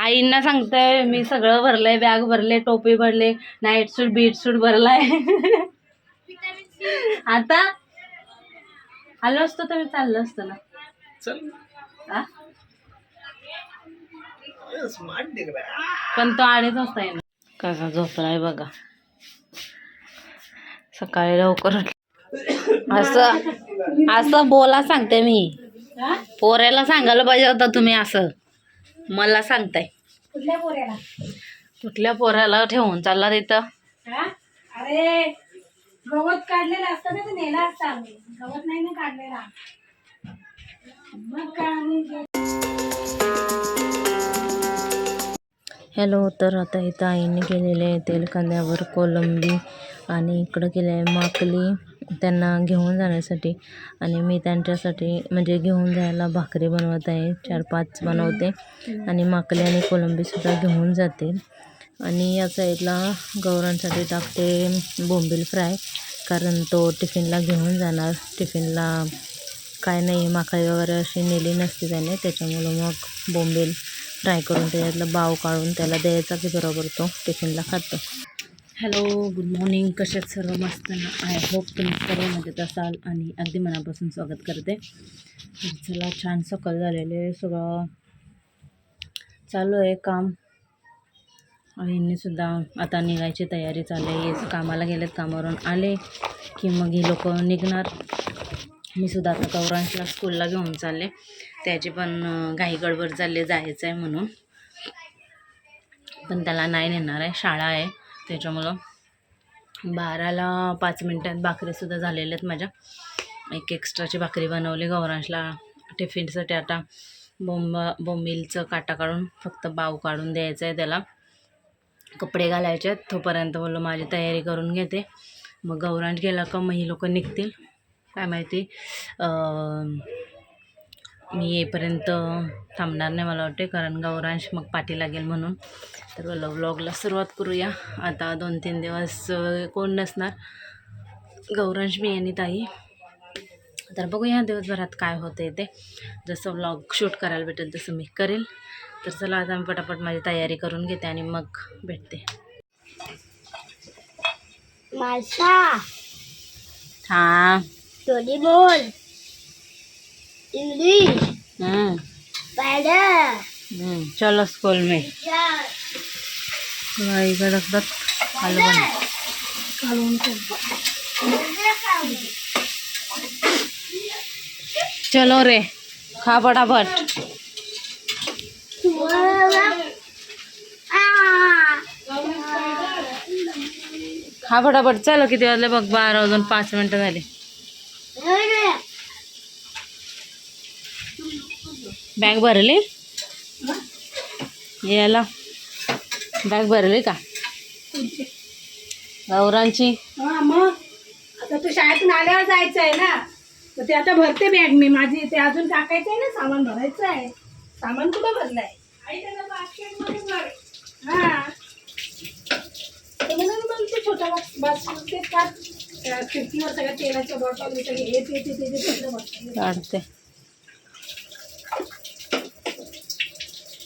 आईंना सांगतोय मी सगळं भरलंय बॅग भरले टोपी भरले नाईट सूट बीट सूट भरलाय. आता आलो असतो तर मी चाललो असतो ना. चल. पण तो अडीच वाजता येणार. कसा झोपलाय बघा. सकाळी लवकर. असं असं बोला सांगते मी. पोऱ्याला सांगायला पाहिजे होतं तुम्ही असं. मला सांगताय. कुठल्या पोऱ्याला? कुठल्या पोऱ्याला ठेवून चालला तिथं? अरे गवत काढलेलं असतं ना ते नेला असता आम्ही. गवत नाही ना काढलेला मग काय आम्ही हॅलो तर आता इथं आईने केलेले आहे तेल कांद्यावर कोलंबी आणि इकडं केलं आहे माकली. त्यांना घेऊन जाण्यासाठी आणि मी त्यांच्यासाठी म्हणजे घेऊन जायला भाकरी बनवत आहे चार पाच बनवते आणि माकली आणि कोलंबीसुद्धा घेऊन जाते. आणि या साईडला गौरांसाठी टाकते बोंबील फ्राय कारण तो टिफिनला घेऊन जाणार. टिफिनला काय नाही माकळी वगैरे अशी नेली नसती त्याने त्याच्यामुळं मग बोंबील फ्राय करून त्याच्यातलं बाव काढून त्याला द्यायचा की बरोबर तो टिफिनला खातो. Hello good morning. कशात सर्व मस्त ना? आय होप तुम्ही सर्व मजेत असाल आणि अगदी मनापासून स्वागत करते. चला छान सकाळ झालेले सगळं चालू आहे काम. आईंनी सुद्धा आता निघायची तयारी चालू आहे. कामाला गेलेत कामावरून आले की मग ही लोक निघणार. मी सुद्धा आता गौरांशला स्कूलला घेऊन चालले. त्याची पण अं, घाई गडबड चालले जायचं आहे म्हणून. पण त्याला नाही नेणार आहे. शाळा आहे. त्याच्यामुळं बाराला पाच मिनटात भाकरीसुद्धा झालेल्या आहेत माझ्या. एक एक्स्ट्राची भाकरी बनवली गौरांशला टिफिनसाठी आता बोंब बोंबिलचं काटा काढून फक्त बाव काढून द्यायचं आहे त्याला. कपडे घालायचे आहेत तोपर्यंत बोललो माझी तयारी करून घेते. मग गौरांश गेला का मग ही लोकं निघतील. काय माहिती मी येईपर्यंत थांबणार नाही मला वाटते कारण गौरांश मग पाठी लागेल म्हणून. तर व्लॉगला सुरुवात करूया. आता दोन तीन दिवस कोण नसणार. गौरांश मी आणि ताई. तर बघूया दिवसभरात काय होते ते. जसं व्लॉग शूट करायला भेटेल तसं मी करेल. तर चला आता मी पटापट माझी तयारी करून घेते आणि मग भेटते. हां. बोल. इंग्लिश. हम्म, चलो स्कूल में. भाई का दगदग आलू बन चलो रे खा फटाफट खा फटाफट चलो किती वाजले? बघ बारा वाजून पाच मिनटं झाली. बॅग भरली? याला. बॅग भरली का? गौरांची. हा मग? आता तू शाळेतून आल्यावर जायचं आहे ना? तर ते आता भरते बॅग मी. माझी ते अजून टाकायचं आहे ना? सामान भरायचं आहे सामान कुठं भरलंय? आई त्याला basket मध्ये भर. हा. छोटा बॉक्स बस ते का त्या खिडकीवर सगळ्या तेलाच्या बॉटल काढते.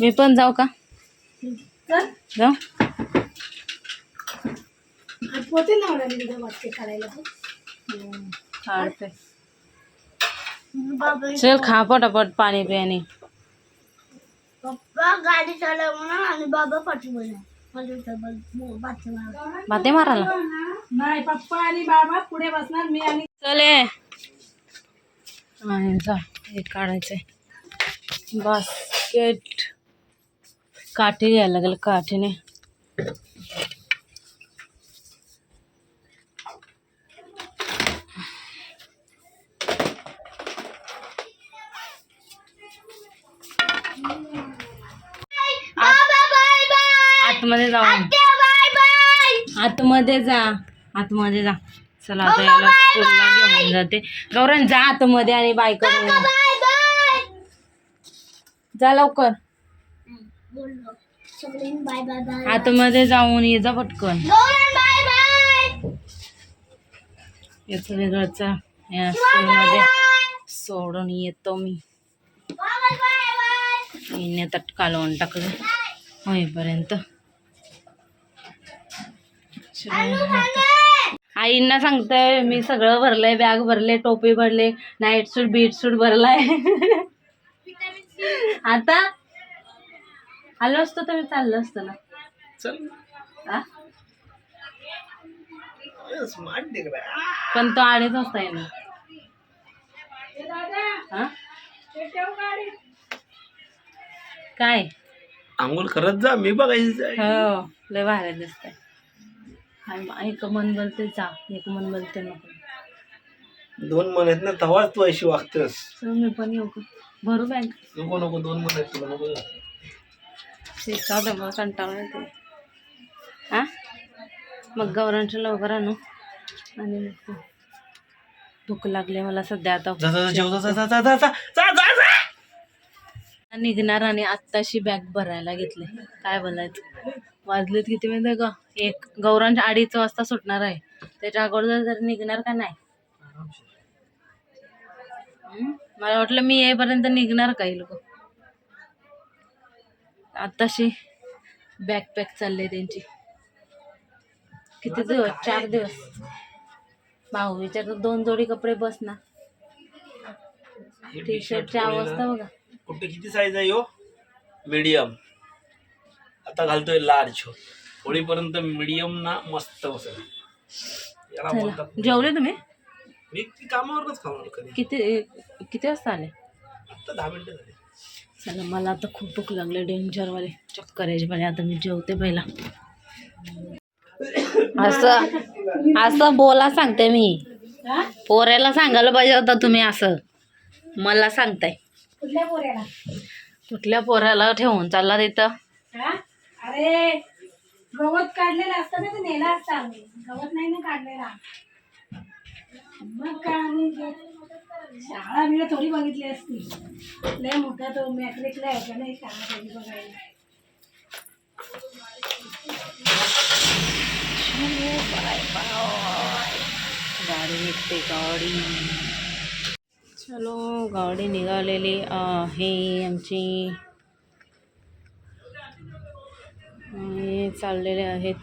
मी पण जाऊ का? जाऊ. पोते काढते. चल खा पटापट पाणी पियाने. पप्पा गाडी चालव आणि बाबा पाठवून बाथरूम भाते मारायला. नाही पप्पा आणि बाबा पुढे बसणार मी आणि चले आणि जा हे काढायचंय. बास्केट. काठी घ्यायला लागेल काठीने आतमध्ये जाऊ आतमध्ये जा आतमध्ये जा चला आता याला स्कूलला घेऊन जाते गौरन जा आतमध्ये आणि बाय करून ये. जा लवकर बाय बाय बाय. आतमध्ये जाऊन ये जा पटकन. Bye bye. याचं वेगळंचा या स्कूलमध्ये सोडून येतो मी. हिने तट कालवून टाकलं. होईपर्यंत. आईंना सांगतोय मी सगळं भरलंय बॅग भरले टोपी भरले नाईट सूट बीट सूट भरलाय. आता आलो असतो तर मी चाललो असतो ना. चल. आ? स्मार्ट दिख रहा है. पण तो अडीच वाजता येणार. हा काय? आंघोळ करत जा मी बघायचं हो लय भारी दिसतंय. हाय, एक मन बोलते जा. एक मन बोलते नको. दोन मन आहेत ना तवाच तू अशी वागतेस. चल मी पण येऊ का? भरू बँक नको नको दोन मन आहेत तुला नको. ప్రాబ్లం हा? मग गौरांच्या लवकर आणू. आणि भूक लागली मला सध्या आता. निघणार आणि आत्ताशी बॅग भरायला घेतली काय बोलायचं? वाजलेत किती माहिती ग? एक. गौरांच्या अडीच वाजता सुटणार आहे. त्याच्या अगोदर जर निघणार का नाही? मला वाटलं मी येईपर्यंत निघणार काही लोक. आत्ताशी बॅग पॅक चालले त्यांची. किती दिवस? चार दिवस. भाऊ विचारतो दोन जोडी कपडे बस ना. टी शर्टची अवस्था बघा. कुठे किती साईज आहे हो? मीडियम आता घालतोय लार्ज होळीपर्यंत मीडियम ना मस्त बसेल. याला चला. बोलतात जेवले तुम्ही? मी ती कामावरच कधी. किती किती वाजता आले? आता दहा मिनिटं झाली. चला मला आता खूप भूक लागले डेंजरवाले चक्कर यायचे पाहिजे आता मी जेवते पहिला. असं असं बोला सांगते मी. पोऱ्याला सांगायला पाहिजे होतं तुम्ही असं. मला सांगताय. कुठल्या पोऱ्याला? कुठल्या पोऱ्याला ठेवून चालला तिथं? अरे गवत काढलेलं असतं ना नेला असता गवत नाही ना काढलेला. मग काय शाळा मी थोडी बघितली असती. लय मोठा तो मॅट्रिकला आहे का नाही शाळा थोडी बघायला. गाडी निघते गाडी चलो गाडी निघालेली आहे आमची. चाललेले आहेत.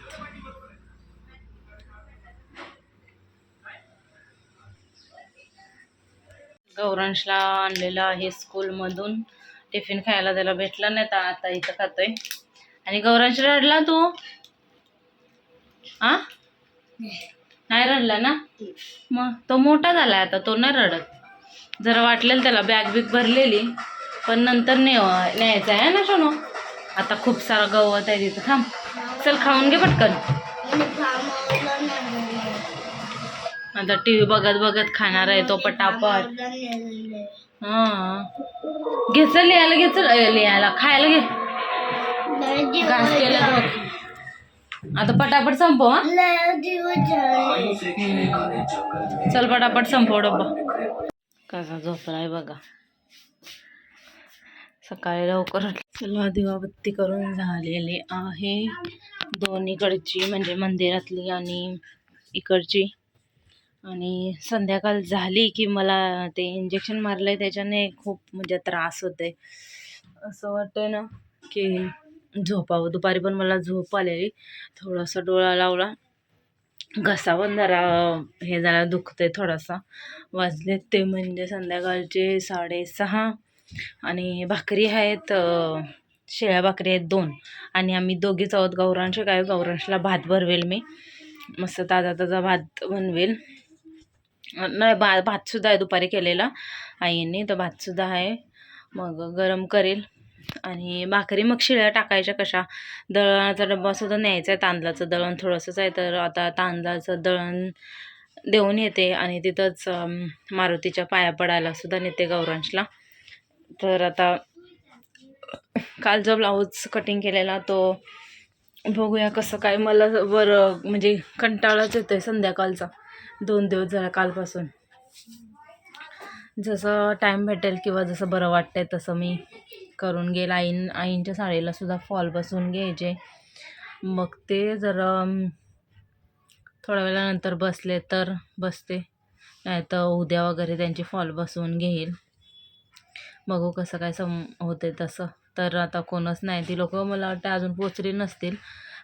गौरांशला आणलेलं आहे स्कूलमधून. टिफिन खायला त्याला भेटला नाही तर आता इथं खातोय. आणि गौरांश रडला तू? आ? नाही रडला ना? मग तो मोठा झाला आता तो नाही रडत. जरा वाटलेलं त्याला बॅग बिग भरलेली पण नंतर ने न्यायचं आहे ना सोनू? आता खूप सारा गवत आहे तिथं. थांब. चल खाऊन घे पटकन. आता टी व्ही बघत बघत खाणार आहे तो पटापट. हां. घे चल लिहायला घे चल. लिहायला खायला घे. घास केला बघ. आता पटापट संपव चल पटापट संपव डब्बा. कसा झोपलाय बघा. सकाळी लवकर चला दिवाबत्ती करून झालेली आहे. दोन्हीकडची म्हणजे मंदिरातली आणि इकडची. आणि संध्याकाळ झाली की मला ते इंजेक्शन मारलंय त्याच्याने खूप म्हणजे त्रास होते असं वाटतं ना की झोपावं. दुपारी पण मला झोप आलेली. थोडासा डोळा लावला. घसा पण जरा हे जरा दुखते थोडासा. वाजले ते म्हणजे संध्याकाळचे साडेसहा. आणि भाकरी आहेत शेळ्या शिळ्या भाकरी आहेत दोन. आणि आम्ही दोघीच आहोत गौरांश. काय गौरांशला भात भरवेल मी. मस्त ताजा ताजा भात बनवेल. नाही भा भातसुद्धा आहे दुपारी केलेला. आईंनी तर भातसुद्धा आहे. मग गरम करेल. आणि भाकरी मग शिळ्या टाकायच्या कशा? दळणाचा डब्बासुद्धा न्यायचा आहे तांदळाचं दळण थोडंसंच आहे. तर आता तांदळाचं दळण देऊन येते आणि तिथंच मारुतीच्या पाया पडायला सुद्धा नेते गौरांशला. तर आता काल जो ब्लाऊज कटिंग केलेला तो बघूया कसं काय मला बरं म्हणजे कंटाळाच येतो आहे संध्याकाळचा. दोन दिवस झाला कालपासून. जसं टाईम भेटेल किंवा जसं बरं वाटतंय तसं मी करून घेईल. आईन आईंच्या साडीला सुद्धा फॉल बसवून घ्यायचे. मग ते जर थोड्या वेळानंतर बसले तर बसते. नाही तर उद्या वगैरे त्यांची फॉल बसवून घेईल. बघू कसं काय सम होते तसं. तर आता कोणच नाही. ती लोक मला वाटतं अजून पोचली नसतील.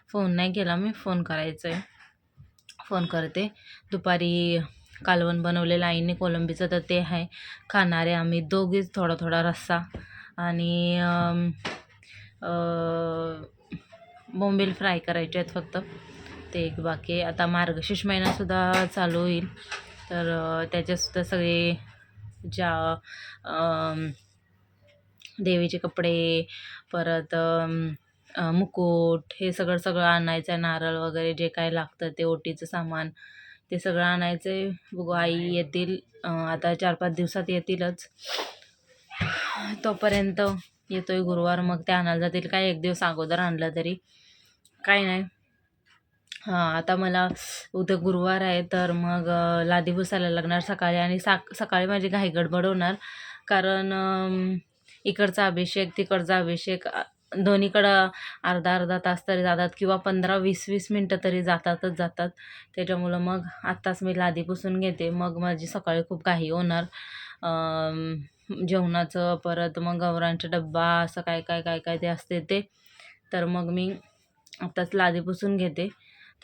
फोन नाही केला मी फोन करायचं आहे फोन करते. दुपारी कालवण बनवलेलं आईने कोलंबीचं तर ते आहे. खाणारे आम्ही दोघीच थोडा थोडा रस्सा आणि बोंबील फ्राय करायचे आहेत फक्त. ते एक बाकी आता मार्गशीर्ष महिनासुद्धा चालू होईल. तर त्याच्यातसुद्धा सगळे ज्या देवीचे कपडे परत मुकुट हे सगळं सगळं आणायचं आहे नारळ वगैरे जे काय लागतं ते ओटीचं सामान ते सगळं आणायचं. आहे बघू आई येतील आता चार पाच दिवसात येतीलच. तोपर्यंत येतोय गुरुवार मग ते आणायला जातील. काय एक दिवस अगोदर आणलं तरी. काय नाही. हां आता मला उद्या गुरुवार आहे तर मग लादी भुसायला लागणार सकाळी आणि सा सकाळी माझी घाई गडबड होणार. कारण इकडचा अभिषेक तिकडचा अभिषेक दोन्हीकडं अर्धा अर्धा तास तरी जातात किंवा पंधरा वीस वीस मिनटं तरी जातातच जातात. त्याच्यामुळं मग आत्ताच मी लादी पुसून घेते. मग माझी सकाळी खूप घाई होणार. जेवणाचं परत मग गौरांचा डब्बा असं काय काय काय काय ते असते ते. तर मग मी आत्ताच लादी पुसून घेते.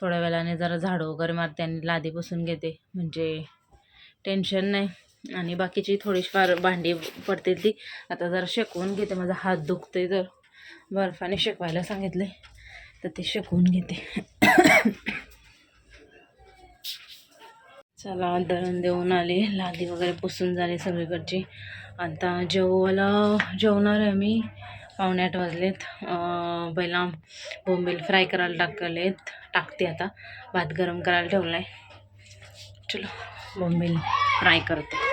थोड्या वेळाने जरा झाडं वगैरे मारते आणि लादी पुसून घेते. म्हणजे टेन्शन नाही. आणि बाकीची थोडीफार भांडी पडते ती. आता जरा शेकवून घेते. माझा हात दुखते तर. बर्फाने शेकवायला सांगितले. तर ते शेकवून घेते. चला दळण देऊन आले. लादी वगैरे पुसून झाली सगळीकडची. आता जेवायला जेवणार आहे मी. पावणे आठ वाजलेत. पहिला बोंबील फ्राय करायला टाकलेत. टाकते आता. भात गरम करायला ठेवला आहे चलो बोंबील फ्राय करते.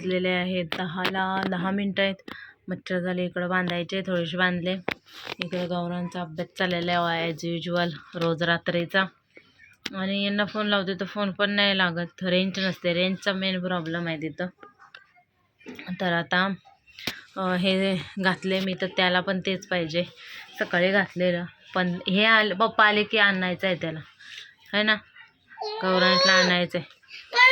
वाजलेले आहेत. दहाला दहा मिनटं आहेत. मच्छर झाले इकडं बांधायचे थोडेसे बांधले. इकडे गौरांचा अभ्यास चाललेला आहे ॲज युजल रोज रात्रीचा. आणि यांना फोन लावते तर फोन पण नाही लागत. रेंज नसते. रेंजचा मेन प्रॉब्लेम आहे तिथं. तर आता हे घातले मी तर त्याला पण तेच पाहिजे. सकाळी घातलेलं. पण हे आले पप्पा आले की आणायचं आहे त्याला. है ना? गौरांतला आणायचं आहे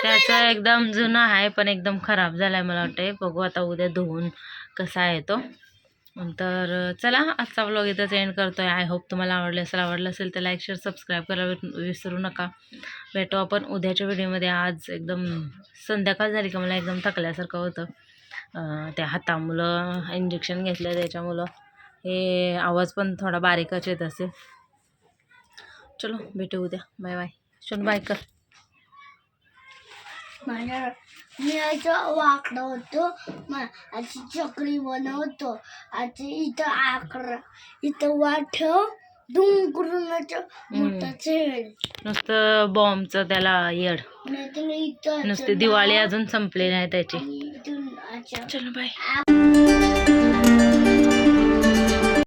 त्याचा एकदम जुना आहे पण एकदम खराब झाला आहे मला वाटतं बघू आता उद्या धुवून कसा आहे तो. तर चला आजचा ब्लॉग इथंच एंड करतो आहे आय होप तुम्हाला आवडले असेल आवडलं असेल तर लाईक शेअर सबस्क्राईब करायला विसरू नका. भेटू आपण उद्याच्या व्हिडिओमध्ये आज एकदम संध्याकाळ झाली का मला एकदम थकल्यासारखं होतं. त्या हातामुळं इंजेक्शन घेतलं त्याच्यामुळं. हे आवाज पण थोडा बारीकच येत असेल. चलो भेटू उद्या. बाय बाय शून बाय कर. माझ्या मी याचं वाकडं होतो. अशी चकरी बनवतो. आता इथं आकडा इथं डुंगरूनच मोठं छेड नुसतं बॉम्बचं त्याला येड. नाहीतर इथं नुसती दिवाळी अजून संपली नाही त्याची. चलो बाय.